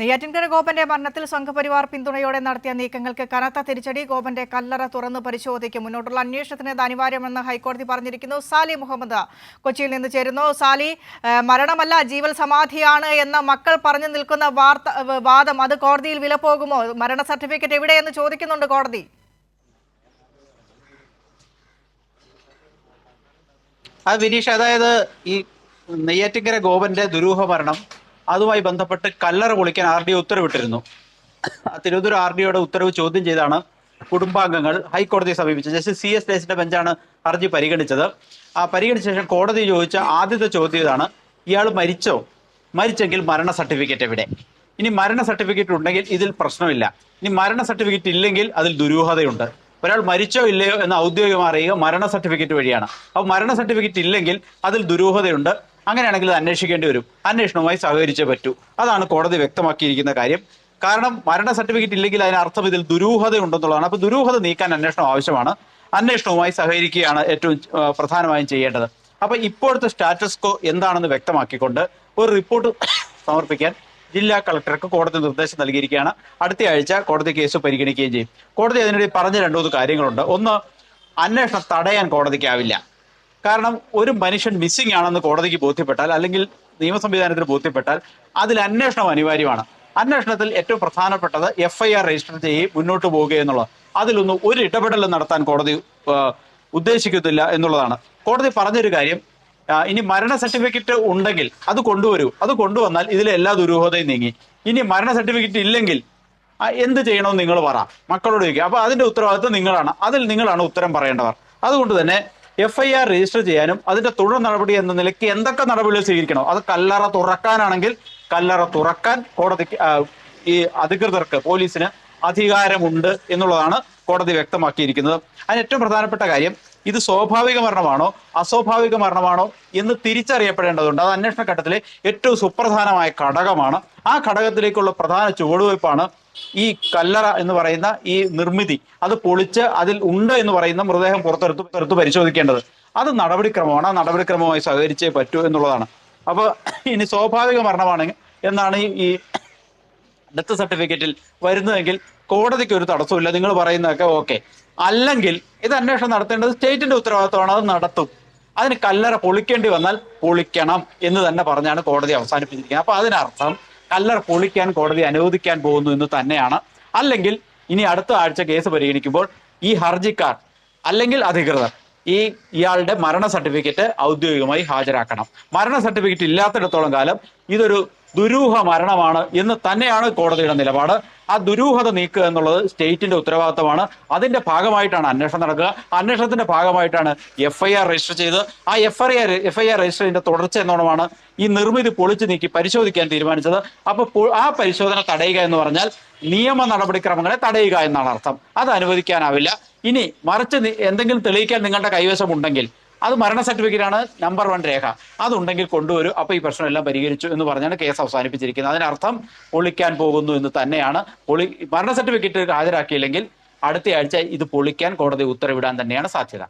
നെയ്യാറ്റിൻകര ഗോപന്റെ മരണത്തിൽ സംഘപരിവാർ പിന്തുണയോടെ നടത്തിയ നീക്കങ്ങൾക്ക് കനത്ത തിരിച്ചടി. ഗോപന്റെ കല്ലറ തുറന്ന് പരിശോധിക്കും മുന്നോട്ടുള്ള അന്വേഷണത്തിന് ഇത് അനിവാര്യമെന്ന് ഹൈക്കോടതി പറഞ്ഞിരിക്കുന്നു. സാലി മുഹമ്മദ് കൊച്ചിയിൽ നിന്ന് ചേരുന്നു. സാലി മരണമല്ല ജീവൽ സമാധിയാണ് എന്ന് മക്കൾ പറഞ്ഞു നിൽക്കുന്ന വാർത്ത വാദം അത് കോടതിയിൽ വില പോകുമോ? മരണ സർട്ടിഫിക്കറ്റ് എവിടെയെന്ന് ചോദിക്കുന്നുണ്ട് കോടതി. അത് വിനീഷ് അതായത് ഈ നെയ്യാറ്റിങ്കര ഗോപന്റെ ദുരൂഹ മരണം അതുമായി ബന്ധപ്പെട്ട് കല്ലറ പൊളിക്കാൻ ആർ ഡി ഉത്തരവിട്ടിരുന്നു. തിരുവനന്തപുരം ആർ ഡിയുടെ ഉത്തരവ് ചോദ്യം ചെയ്താണ് കുടുംബാംഗങ്ങൾ ഹൈക്കോടതിയെ സമീപിച്ചത്. ജസ്റ്റിസ് സി എസ് ഡേസിന്റെ ബെഞ്ചാണ് ഹർജി പരിഗണിച്ചത്. ആ പരിഗണിച്ച ശേഷം കോടതി ചോദിച്ച ആദ്യത്തെ ചോദ്യം ഇതാണ്. ഇയാൾ മരിച്ചോ? മരിച്ചെങ്കിൽ മരണ സർട്ടിഫിക്കറ്റ് എവിടെ? ഇനി മരണ സർട്ടിഫിക്കറ്റ് ഉണ്ടെങ്കിൽ ഇതിൽ പ്രശ്നമില്ല. ഇനി മരണ സർട്ടിഫിക്കറ്റ് ഇല്ലെങ്കിൽ അതിൽ ദുരൂഹതയുണ്ട്. ഒരാൾ മരിച്ചോ ഇല്ലയോ എന്ന് ഔദ്യോഗികം അറിയുക മരണ സർട്ടിഫിക്കറ്റ് വഴിയാണ്. അപ്പോൾ മരണ സർട്ടിഫിക്കറ്റ് ഇല്ലെങ്കിൽ അതിൽ ദുരൂഹതയുണ്ട്. അങ്ങനെയാണെങ്കിൽ അന്വേഷിക്കേണ്ടി വരും. അന്വേഷണവുമായി സഹകരിച്ചേ പറ്റൂ. അതാണ് കോടതി വ്യക്തമാക്കിയിരിക്കുന്ന കാര്യം. കാരണം മരണ സർട്ടിഫിക്കറ്റ് ഇല്ലെങ്കിൽ അതിനർത്ഥം ഇതിൽ ദുരൂഹത ഉണ്ടെന്നുള്ളതാണ്. അപ്പോൾ ദുരൂഹത നീക്കാൻ അന്വേഷണം ആവശ്യമാണ്. അന്വേഷണവുമായി സഹകരിക്കുകയാണ് ഏറ്റവും പ്രധാനമായും ചെയ്യേണ്ടത്. അപ്പോൾ ഇപ്പോഴത്തെ സ്റ്റാറ്റസ് കോ എന്താണെന്ന് വ്യക്തമാക്കിക്കൊണ്ട് ഒരു റിപ്പോർട്ട് സമർപ്പിക്കാൻ ജില്ലാ കളക്ടർക്ക് കോടതി നിർദ്ദേശം നൽകിയിരിക്കുകയാണ്. അടുത്ത ആഴ്ച കോടതി കേസ് പരിഗണിക്കുകയും ചെയ്യും. കോടതി അതിനിടയിൽ പറഞ്ഞ രണ്ടു മൂന്ന് കാര്യങ്ങളുണ്ട്. ഒന്ന് അന്വേഷണം തടയാൻ കോടതിക്കാവില്ല. കാരണം ഒരു മനുഷ്യൻ മിസ്സിംഗ് ആണെന്ന് കോടതിക്ക് ബോധ്യപ്പെട്ടാൽ അല്ലെങ്കിൽ നിയമ സംവിധാനത്തിന് ബോധ്യപ്പെട്ടാൽ അതിൽ അന്വേഷണം അനിവാര്യമാണ്. അന്വേഷണത്തിൽ ഏറ്റവും പ്രധാനപ്പെട്ടത് എഫ് ഐ ആർ രജിസ്റ്റർ ചെയ്യുകയും മുന്നോട്ട് പോവുക എന്നുള്ളത്. അതിലൊന്നും ഒരു ഇടപെടലും നടത്താൻ കോടതി ഉദ്ദേശിക്കത്തില്ല എന്നുള്ളതാണ്. കോടതി പറഞ്ഞൊരു കാര്യം ഇനി മരണ സർട്ടിഫിക്കറ്റ് ഉണ്ടെങ്കിൽ അത് കൊണ്ടുവരൂ. അത് കൊണ്ടുവന്നാൽ ഇതിലെ എല്ലാ ദുരൂഹതയും നീങ്ങി. ഇനി മരണ സർട്ടിഫിക്കറ്റ് ഇല്ലെങ്കിൽ എന്ത് ചെയ്യണമെന്ന് നിങ്ങൾ പറ. മക്കളോട് ചോദിക്കുക അപ്പൊ അതിന്റെ ഉത്തരവാദിത്വം നിങ്ങളാണ്. അതിൽ നിങ്ങളാണ് ഉത്തരം പറയേണ്ടവർ. അതുകൊണ്ട് തന്നെ എഫ് ഐ ആർ രജിസ്റ്റർ ചെയ്യാനും അതിന്റെ തുടർ നടപടി എന്ന നിലയ്ക്ക് എന്തൊക്കെ നടപടികൾ സ്വീകരിക്കണം? അത് കല്ലറ തുറക്കാനാണെങ്കിൽ കല്ലറ തുറക്കാൻ കോടതിക്ക് ഈ അധികൃതർക്ക് പോലീസിന് അധികാരമുണ്ട് എന്നുള്ളതാണ് കോടതി വ്യക്തമാക്കിയിരിക്കുന്നത്. അതിന് ഏറ്റവും പ്രധാനപ്പെട്ട കാര്യം ഇത് സ്വാഭാവിക മരണമാണോ അസ്വാഭാവിക മരണമാണോ എന്ന് തിരിച്ചറിയപ്പെടേണ്ടതുണ്ട്. അത് അന്വേഷണ ഘട്ടത്തിലെ ഏറ്റവും സുപ്രധാനമായ ഘടകമാണ്. ആ ഘടകത്തിലേക്കുള്ള പ്രധാന ചുവടുവയ്പ്പാണ് ഈ കല്ലറ എന്ന് പറയുന്ന ഈ നിർമ്മിതി. അത് പൊളിച്ച് അതിൽ ഉണ്ട് എന്ന് പറയുന്ന മൃതദേഹം പുറത്തെടുത്ത് പുറത്തെടുത്ത് പരിശോധിക്കേണ്ടത്. അത് നടപടിക്രമമാണ്. ആ നടപടിക്രമമായി സഹകരിച്ചേ പറ്റൂ എന്നുള്ളതാണ്. അപ്പോൾ ഇനി സ്വാഭാവിക മരണമാണെങ്കിൽ എന്നാണ് ഈ ഡെത്ത് സർട്ടിഫിക്കറ്റിൽ വരുന്നതെങ്കിൽ കോടതിക്ക് ഒരു തടസ്സമില്ല നിങ്ങൾ പറയുന്നതൊക്കെ ഓക്കെ അല്ലെങ്കിൽ ഇത് അന്വേഷണം നടത്തേണ്ടത് സ്റ്റേറ്റിന്റെ ഉത്തരവാദിത്തമാണ് അത് നടത്തും. അതിന് കല്ലറ പൊളിക്കേണ്ടി വന്നാൽ പൊളിക്കണം എന്ന് തന്നെ പറഞ്ഞാണ് കോടതി അവസാനിപ്പിച്ചിരിക്കുന്നത്. അപ്പൊ അതിനർത്ഥം കല്ലറ പൊളിക്കാൻ കോടതി അനുവദിക്കാൻ പോകുന്നു എന്ന് തന്നെയാണ്. അല്ലെങ്കിൽ ഇനി അടുത്ത ആഴ്ച കേസ് പരിഗണിക്കുമ്പോൾ ഈ ഹർജിക്കാർ അല്ലെങ്കിൽ അധികൃതർ ഈ ഇയാളുടെ മരണ സർട്ടിഫിക്കറ്റ് ഔദ്യോഗികമായി ഹാജരാക്കണം. മരണ സർട്ടിഫിക്കറ്റ് ഇല്ലാത്തിടത്തോളം കാലം ഇതൊരു ദുരൂഹ മരണമാണ് എന്ന് തന്നെയാണ് കോടതിയുടെ നിലപാട്. ആ ദുരൂഹത നീക്കുക എന്നുള്ളത് സ്റ്റേറ്റിന്റെ ഉത്തരവാദിത്തമാണ്. അതിന്റെ ഭാഗമായിട്ടാണ് അന്വേഷണം നടക്കുക. അന്വേഷണത്തിന്റെ ഭാഗമായിട്ടാണ് എഫ് ഐ ആർ രജിസ്റ്റർ ചെയ്ത്. ആ F I R F I R രജിസ്റ്ററിന്റെ തുടർച്ച എന്നോണമാണ് ഈ നിർമ്മിതി പൊളിച്ചു നീക്കി പരിശോധിക്കാൻ തീരുമാനിച്ചത്. അപ്പൊ ആ പരിശോധന തടയുക എന്ന് പറഞ്ഞാൽ നിയമ നടപടിക്രമങ്ങളെ തടയുക എന്നാണ് അർത്ഥം. അത് അനുവദിക്കാനാവില്ല. ഇനി മറിച്ച് എന്തെങ്കിലും തെളിയിക്കാൻ നിങ്ങളുടെ കൈവശം ഉണ്ടെങ്കിൽ അത് മരണ സർട്ടിഫിക്കറ്റ് ആണ് നമ്പർ വൺ രേഖ. അതുണ്ടെങ്കിൽ കൊണ്ടുവരും. അപ്പൊ ഈ പ്രശ്നമെല്ലാം പരിഹരിച്ചു എന്ന് പറഞ്ഞാണ് കേസ് അവസാനിപ്പിച്ചിരിക്കുന്നത്. അതിനർത്ഥം പൊളിക്കാൻ പോകുന്നു എന്ന് തന്നെയാണ്. പൊളി മരണ സർട്ടിഫിക്കറ്റ് ഹാജരാക്കിയില്ലെങ്കിൽ അടുത്തയാഴ്ച ഇത് പൊളിക്കാൻ കോടതി ഉത്തരവിടാൻ തന്നെയാണ് സാധ്യത.